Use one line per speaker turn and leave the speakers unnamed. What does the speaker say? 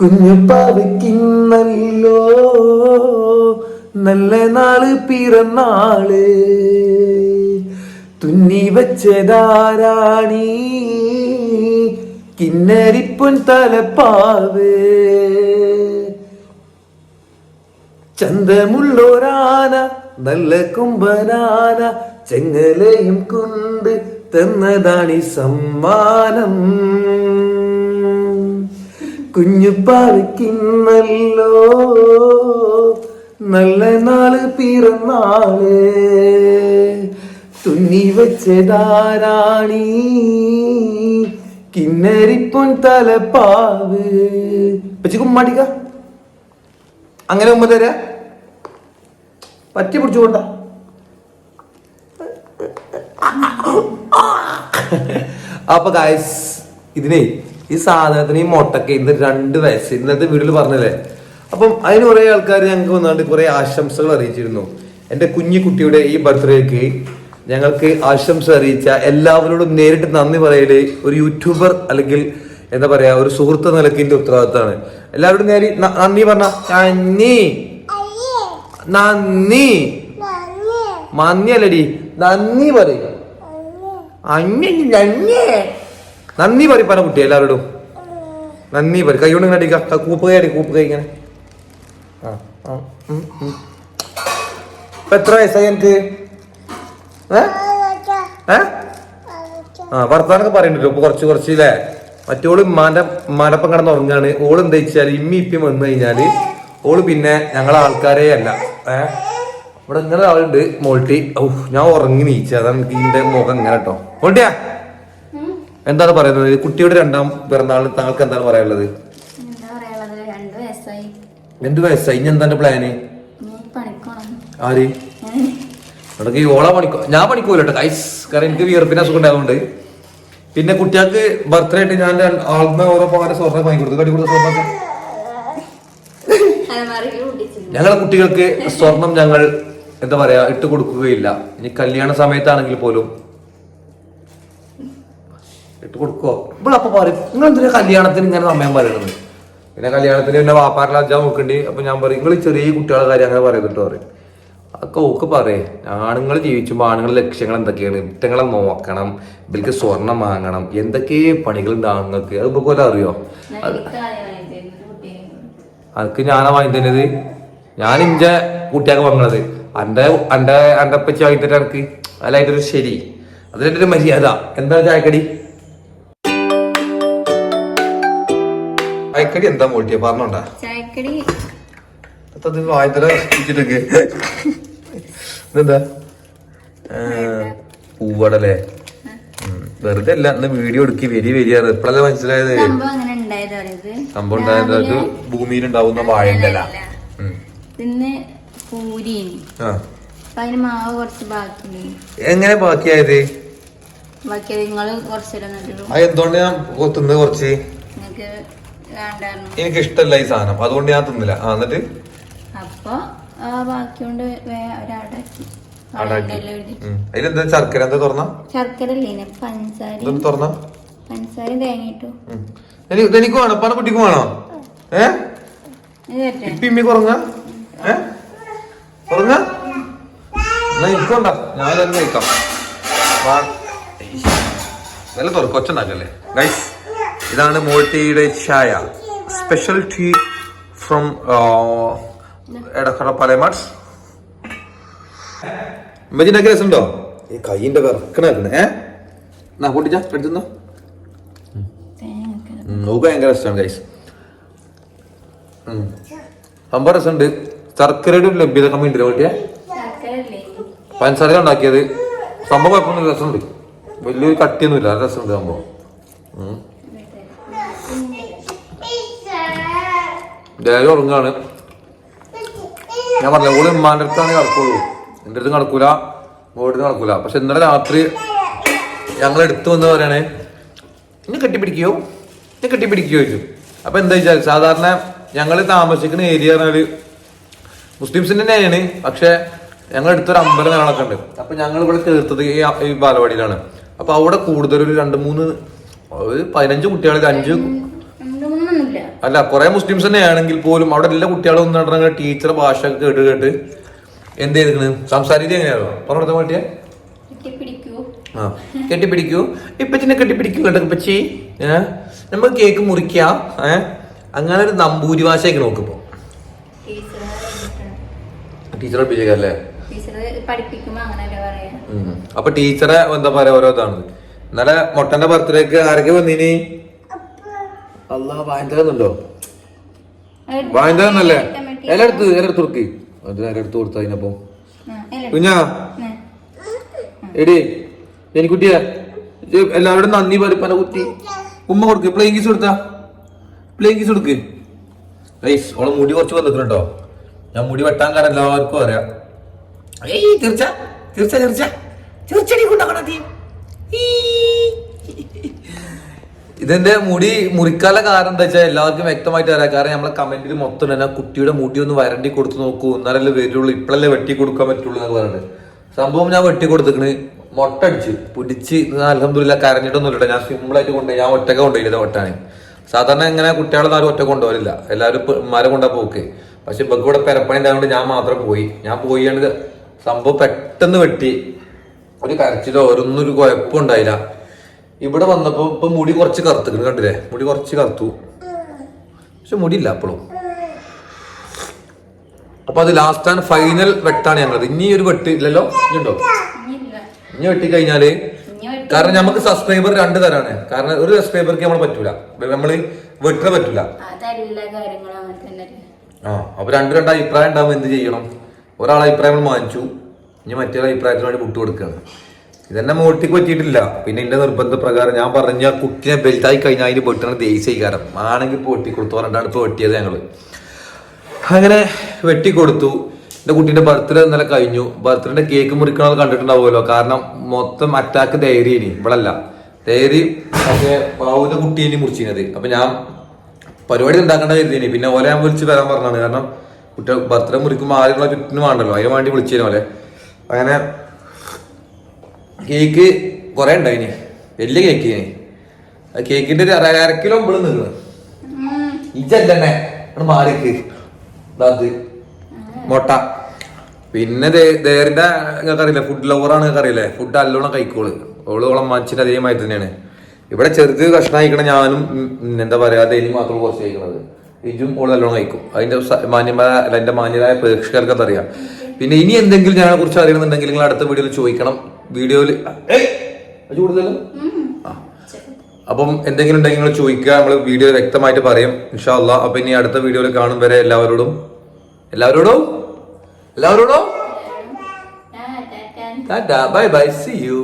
കുഞ്ഞു പാവയ്ക്കിന്നല്ലോ നല്ല നാൾ പിറന്നാൾ. തുന്നി വെച്ചതാരാണീ? കിന്നരിപ്പൊൻ തലപ്പാവ്. ചന്തമുള്ളൊരാന നല്ല കുമ്പനാന ചെങ്ങലയും കൊണ്ട് തന്നതാണി സമ്മാനം. കുഞ്ഞു പാലിക്കുന്നല്ലോ. നല്ല നാൾ പിറന്നാൾ. തുന്നി വെച്ചതാരാണി? കിന്നരിപ്പൊൻ തലപ്പാവ്. പച്ചി അങ്ങനെ ഉമ്മ തരാ. പറ്റി പിടിച്ചുകൊണ്ട അപ്പൊ ഗായ്സ് ഇതിനെ ഈ സാധനത്തിന് ഈ മുട്ടക്ക ഇന്ന് രണ്ട് വയസ്സ്. ഇന്നത്തെ വീട്ടിൽ പറഞ്ഞല്ലേ? അപ്പം അതിന് കുറെ ആൾക്കാർ ഞങ്ങൾക്ക് വന്നാണ്ട് കുറെ ആശംസകൾ അറിയിച്ചിരുന്നു. എന്റെ കുഞ്ഞിക്കുട്ടിയുടെ ഈ ബർത്ത്ഡേക്ക് ഞങ്ങൾക്ക് ആശംസ അറിയിച്ച എല്ലാവരോടും നേരിട്ട് നന്ദി പറയൽ ഒരു യൂട്യൂബർ അല്ലെങ്കിൽ എന്താ പറയാ ഒരു സുഹൃത്ത് നിലക്കിന്റെ ഉത്തരവാദിത്തമാണ്. എല്ലാവരോടും നേരി നന്ദി പറഞ്ഞ നന്ദി. നന്ദി. മന്ദി അല്ലടി നന്ദി പറയുക. നന്ദി. പറയിപ്പാന കുട്ടി എല്ലാവരോടും നന്ദി പറയും. കൈ കൊണ്ട് ഇങ്ങനെ അടിക്കുക കൂപ്പ് കൈ അടി കൂപ്പ് കൈ ഇങ്ങനെ. ഇപ്പൊ എത്ര വയസ്സായി എനിക്ക് ആ വർത്താനൊക്കെ പറയുന്നുണ്ട് ഇപ്പൊ കുറച്ച് കുറച്ച് ഇല്ലേ? മറ്റോൾ ഉമ്മാന്റെ ഉമ്മാനപ്പം കിടന്ന് ഉറങ്ങാണ്. ഓൾ എന്താ വെച്ചാൽ ഇമ്മി ഇപ്പം വന്നു കഴിഞ്ഞാൽ ഓൾ പിന്നെ ഞങ്ങളെ ആൾക്കാരേ അല്ല. ഏ? ഇവിടെ ഇങ്ങനെ ആളുണ്ട് മോൾട്ടി. ഔ ഞാൻ ഉറങ്ങി നീച്ച. അതാണ് ഇതിന്റെ മുഖം ഇങ്ങനെ കേട്ടോ. മോൾട്ടിയാ? എന്താണ് പറയുന്നത്? കുട്ടിയുടെ രണ്ടാം പിറന്നാളിന് താങ്കൾക്ക് എന്താണ് പറയാനുള്ളത്?
രണ്ടു വയസ്സായി.
ഇനി എന്താണ് പ്ലാന് ആര്? ഈ ഓള പണിക്കോ ഞാൻ പണിക്കൂല കേട്ടോ ഗൈസ് കാരണം എനിക്ക് വിയർപ്പിന് അസുഖം ഉണ്ടായതുകൊണ്ട്. പിന്നെ കുട്ടികൾക്ക് ബർത്ത്ഡേ ആയിട്ട് ഞാൻ ആളുന്ന ഓരോ പാടെ സ്വർണം വാങ്ങി കൊടുത്തു. കടി കൊടുത്ത
സ്വർണം
ഞങ്ങളെ കുട്ടികൾക്ക് സ്വർണം ഞങ്ങൾ എന്താ പറയാ ഇട്ട് കൊടുക്കുകയില്ല. ഇനി കല്യാണ സമയത്താണെങ്കിൽ പോലും ഇട്ട് കൊടുക്കോ ഇവിടെ അപ്പൊ പറയും നിങ്ങൾ എന്തിനാ കല്യാണത്തിന് ഇങ്ങനെ സമയം പറയുന്നത്? പിന്നെ കല്യാണത്തിന് പിന്നെ വാപ്പാറിൽ അജ്ജാ നോക്കണ്ടി. അപ്പൊ ഞാൻ പറയും നിങ്ങൾ ചെറിയ കുട്ടികളെ കാര്യം അങ്ങനെ പറയുന്നുണ്ട് പറയും. അതൊക്കെ ഓക്ക് പറയേ. ആണുങ്ങൾ ജീവിച്ചുമ്പോൾ ആണുങ്ങളുടെ ലക്ഷ്യങ്ങൾ എന്തൊക്കെയാണ്? ഇറ്റങ്ങളെ നോക്കണം ഇവർക്ക് സ്വർണം വാങ്ങണം എന്തൊക്കെ പണികളുണ്ട് ആണുങ്ങൾക്ക് അത് ഇപ്പൊ അറിയോ? അതൊക്കെ ഞാനാ വാങ്ങി തന്നത് ഞാൻ ഇന്റെ കുട്ടിയാക്ക് വാങ്ങണത്. അന്റെ അന്റെ എന്റെ അപ്പച്ചി വാങ്ങി തരാൻ എനിക്ക് അതിലായിട്ടൊരു ശരി. അതിലൊരു മര്യാദ. എന്താ ചായക്കടി? ചായക്കടി എന്താ മോട്ടിയ പറഞ്ഞോണ്ടാ.
ചായക്കടി.
വായത്തല ഇതെന്താ? പൂവടല്ലേ? വെറുതെ അല്ല ഇന്ന് വീഡിയോ എടുക്കി. വരി വെരിയാറ് ഇപ്പോഴല്ലേ മനസ്സിലായത്?
സംഭവം ഉണ്ടായത്
അത് ഭൂമിയിൽ ഉണ്ടാവുന്ന
ബാക്കിയുണ്ട്.
എങ്ങനെ ബാക്കിയായത്? എന്തുകൊണ്ട് ഞാൻ കൊത്തുന്നത് കുറച്ച്? എനിക്ക് ഇഷ്ടമല്ല ഈ സാധനം. അതുകൊണ്ട് ഞാൻ തിന്നില്ല. എന്നിട്ട്?
അപ്പൊ ഒരാടാക്കി.
അതിലെന്താ ശർക്കര? എന്താ തുറന്ന?
ശർക്കര പഞ്ചസാര
തുറന്ന?
പഞ്ചസാര തേങ്ങിട്ടു
ഇതെനിക്ക് വേണം? പണ കുട്ടിക്ക് വേണോ? ഏ? ഇപ്പി ഇമ്മി കുറങ്ങ? ഏ? കുറങ്ങ? എന്നാ എനിക്കുണ്ട ഞാൻ തന്നെ കഴിക്കാം. നല്ല തുറക്കും. ഒച്ചുണ്ടാക്കല്ലേ ഗൈസ്. ഇതാണ് മോൾട്ടിയുടെ ചായ സ്പെഷ്യൽ ടീ ഫ്രം എടക്കട പലമാട്സ്. ഇമ്മജിന്റെ രസമുണ്ടോ? ഈ കൈയിന്റെ വിറക്കണേ ഏ? എന്നാ പൊട്ടിച്ച? എടുത്തുന്നോ നോക്ക് ഭയങ്കര രസമാണ് ഗൈസ് സംഭവം രസമുണ്ട്. ശർക്കരയുടെ ഒരു ലഭ്യത കമ്മി ഉണ്ട് നോക്കിയേ
ശർക്കര ഇല്ലേ
പഞ്ചസാര ഉണ്ടാക്കിയത്. സംഭവം കുഴപ്പമൊന്നും രസമുണ്ട്. വലിയൊരു കട്ടിയൊന്നുമില്ല രസമുണ്ട് സംഭവം. ദേവം ഉറങ്ങാണ്. ഞാൻ പറഞ്ഞ ഓൾ ഉമ്മാന്റെ അടുത്താണ് കിടക്കുള്ളൂ എന്റെ അടുത്ത് നടക്കൂല വീട്ടിൽ നടക്കൂല. പക്ഷെ ഇന്നലെ രാത്രി ഞങ്ങൾ എടുത്തു വന്ന് പറയണേ ഇന്ന് കെട്ടിപ്പിടിക്കുകയോ ഇന്ന് കെട്ടിപ്പിടിക്കുകയോ ചോദിച്ചു. അപ്പൊ എന്താ വെച്ചാൽ സാധാരണ ഞങ്ങൾ താമസിക്കുന്ന ഏരിയ പറഞ്ഞാൽ മുസ്ലിംസിന്റെ തന്നെയാണ്. പക്ഷെ ഞങ്ങൾ അടുത്തൊരു അമ്പലം കാണൊക്കെ ഉണ്ട്. അപ്പൊ ഞങ്ങൾ ഇവിടെ ചേർത്തത് ഈ ബാലവാടിയിലാണ്. അപ്പൊ അവിടെ കൂടുതൽ ഒരു രണ്ട് മൂന്ന് ഒരു പതിനഞ്ച് കുട്ടികൾ അഞ്ച് അല്ല കുറെ മുസ്ലിംസ് തന്നെ ആണെങ്കിൽ പോലും അവിടെ എല്ലാ കുട്ടികളും ഒന്ന് നടന്ന ടീച്ചർ ഭാഷ കേട്ട് കേട്ട് എന്ത് ചെയ്തിരിക്കണ്? സംസാരിച്ചത് എങ്ങനെയാണോ പറഞ്ഞു മാറ്റിയാ? ആ കെട്ടിപ്പിടിക്കൂ. ഇപ്പച്ചിനെ കെട്ടിപ്പിടിക്കൂ കേട്ടോ ഇപ്പച്ചി? നമുക്ക് കേക്ക് മുറിക്കാം. ഏ അങ്ങനെ ഒരു നമ്പൂരി ഭാഷയൊക്കെ നോക്കിപ്പോ
ടീച്ചർ
പഠിപ്പിച്ചേക്കല്ലേ. അപ്പൊ ടീച്ചറെ എന്താ പറയാ ഓരോ ഇതാണ്. ഇന്നലെ മൊട്ടന്റെ ബർത്ത്ഡേക്ക് ആരൊക്കെ വന്നിനി? അല്ലാ വായന്തരുന്നുണ്ടോ വായന്തരന്നല്ലേ എല്ലായിടത്ത് എല്ലായിടത്ത് കൊടുക്ക് എല്ലായിടത്ത് കൊടുത്ത അതിനപ്പോ കുഞ്ഞാ. എടി എനിക്കുട്ടിയെ എല്ലാവരോടും നന്ദി പരിപ്പന കുത്തി. ഉമ്മ കൊടുക്ക് പ്ലെയിൻ കീസ് കൊടുത്താ. പ്ലെയിൻ കീസ് കൊടുക്ക്. ഗൈസ് ഓളെ മുടി കുറച്ച് വന്നിട്ടുണ്ടോ? ഞാൻ മുടി വെട്ടാൻ കാരണം എല്ലാവർക്കും അറിയാം. ഏയ് തീർച്ച തീർച്ച തീർച്ച. തീർച്ചടി കൊണ്ടാക്കണ ഇതിന്റെ മുടി മുറിക്കാനുള്ള കാരണം എന്താ വെച്ചാൽ എല്ലാവർക്കും വ്യക്തമായിട്ട് വരാം കാരണം നമ്മളെ കമന്റിൽ മൊത്തം തന്നെ കുട്ടിയുടെ മുടി ഒന്ന് വരണ്ടി കൊടുത്ത് നോക്കൂ. എന്നാലല്ലേ വരുള്ളൂ. ഇപ്പോഴല്ലേ വെട്ടി കൊടുക്കാൻ പറ്റുള്ളൂ എന്നൊക്കെ പറയുന്നത് സംഭവം ഞാൻ വെട്ടി കൊടുത്തിക്കണ്. മൊട്ടടിച്ച് പിടിച്ച് അലഹമില്ല കരഞ്ഞിട്ടൊന്നുമില്ല ഞാൻ സിമ്പിൾ ആയിട്ട് കൊണ്ടുപോയി. ഞാൻ ഒറ്റക്ക കൊണ്ടുപോയില്ല ഒറ്റാണ് സാധാരണ ഇങ്ങനെ കുട്ടികളെ ആരും ഒറ്റ കൊണ്ടുപോകില്ല എല്ലാവരും ഉമ്മാരെ കൊണ്ടാ പോക്ക്. പക്ഷെ ഇപ്പൊ ഇവിടെ പെരപ്പണി ഉണ്ടായതുകൊണ്ട് ഞാൻ മാത്രം പോയി. ഞാൻ പോയാണ് സംഭവം പെട്ടെന്ന് വെട്ടി. ഒരു കരച്ചിലോ ഒരൊന്നും ഒരു ഇവിടെ വന്നപ്പോ ഇപ്പൊ മുടി കുറച്ച് കറുത്തു കണ്ടില്ലേ? മുടി കുറച്ച് കറുത്തു. പക്ഷെ മുടിയില്ല അപ്പോഴും അപ്പൊ അത് ലാസ്റ്റ് ആൻഡ് ഫൈനൽ വെട്ടാണ് ഞങ്ങളത്. ഇനി ഒരു വെട്ട് ഇല്ലല്ലോ? ഇനിയുണ്ടോ ഇനി വെട്ടി
കഴിഞ്ഞാൽ?
കാരണം നമുക്ക് സബ്സ്ക്രൈബർ രണ്ട് തരാണ്. കാരണം ഒരു സബ്സ്ക്രൈബർക്ക് നമ്മൾ പറ്റൂല. നമ്മൾ വെട്ടിന പറ്റൂല. ആ അപ്പൊ രണ്ട് രണ്ട് അഭിപ്രായം ഉണ്ടാവും എന്ത് ചെയ്യണം? ഒരാളെ അഭിപ്രായം നമ്മൾ മാനിച്ചു. ഇനി മറ്റേ അഭിപ്രായത്തിന് വേണ്ടി വിട്ടു കൊടുക്കുകയാണ് ഇതെന്നെ മോട്ടിക്ക് പറ്റിയിട്ടില്ല. പിന്നെ എന്റെ നിർബന്ധ പ്രകാരം ഞാൻ പറഞ്ഞ കുട്ടിനെ ബെൽറ്റായി കഴിഞ്ഞാൽ അതിന് വെട്ടണ ദേശീയകാരം ആണെങ്കിൽ പൊട്ടിക്കൊടുത്തു പറഞ്ഞിട്ടാണ് ഇപ്പോൾ വെട്ടിയത് ഞങ്ങൾ. അങ്ങനെ വെട്ടിക്കൊടുത്തു. എന്റെ കുട്ടിന്റെ ബർത്ത്ഡേ ഇന്നലെ കഴിഞ്ഞു. ബർത്ത്ഡേന്റെ കേക്ക് മുറിക്കണത് കണ്ടിട്ടുണ്ടാവുമല്ലോ. കാരണം മൊത്തം അറ്റാക്ക് ധൈര്യം ഇവളല്ല. ധൈര്യ ഒക്കെ പാവുന്ന കുട്ടീനെ മുറിച്ചിരുന്നത് അപ്പൊ ഞാൻ പരിപാടി ഉണ്ടാക്കേണ്ട കരുതിനി പിന്നെ ഓലെ ഞാൻ വിളിച്ച് വരാൻ പറഞ്ഞാണ് കാരണം കുട്ടി ബർത്ത്ഡേ മുറിക്കുമ്പോൾ ആരുള്ള ചുറ്റിനും വേണ്ടല്ലോ. അതിന് വേണ്ടി വിളിച്ചിരുന്നു അങ്ങനെ കേക്ക് കുറെ ഉണ്ടായിനി വലിയ കേക്ക് ആ കേക്കിന്റെ ഒരു അര കിലോ ഇവിടെ നിന്ന്. ഇജല്ലേ മാറിക്ക്. അത് മുട്ട. പിന്നെ ദേറിന്റെ നിങ്ങൾക്ക് അറിയില്ലേ ഫുഡ് ലവറാണ് നിങ്ങൾക്ക് അറിയില്ലേ ഫുഡ് നല്ലോണം കഴിക്കോൾ. ഓൾ ഓളം മച്ചിന്റെ അതേമാതിരി തന്നെയാണ്. ഇവിടെ ചെറുത് കഷ്ണം കഴിക്കണം ഞാനും എന്താ പറയാ ഡെയിലി മാത്രം കുറച്ച് കഴിക്കണത്. ഇജും ഓൾ നല്ലോണം കഴിക്കും. അതിന്റെ മാന്യമായ അല്ല എന്റെ മാന്യരായ പ്രേക്ഷകർക്ക് അറിയാം. പിന്നെ ഇനി എന്തെങ്കിലും ഞങ്ങളെ കുറിച്ച് അറിയണമെന്നുണ്ടെങ്കിൽ നിങ്ങൾ അടുത്ത വീഡിയോയിൽ ചോദിക്കണം. വീഡിയോയിൽ കൂടുതലും അപ്പം എന്തെങ്കിലും ഉണ്ടെങ്കിൽ നിങ്ങൾ ചോദിക്കുക നമ്മൾ വീഡിയോ വ്യക്തമായിട്ട് പറയും ഇൻഷാ അല്ലാ അപ്പൊ ഇനി അടുത്ത വീഡിയോയിൽ കാണും വരെ എല്ലാവരോടും. എല്ലാവരോടും? എല്ലാവരോടും? Bye bye. C U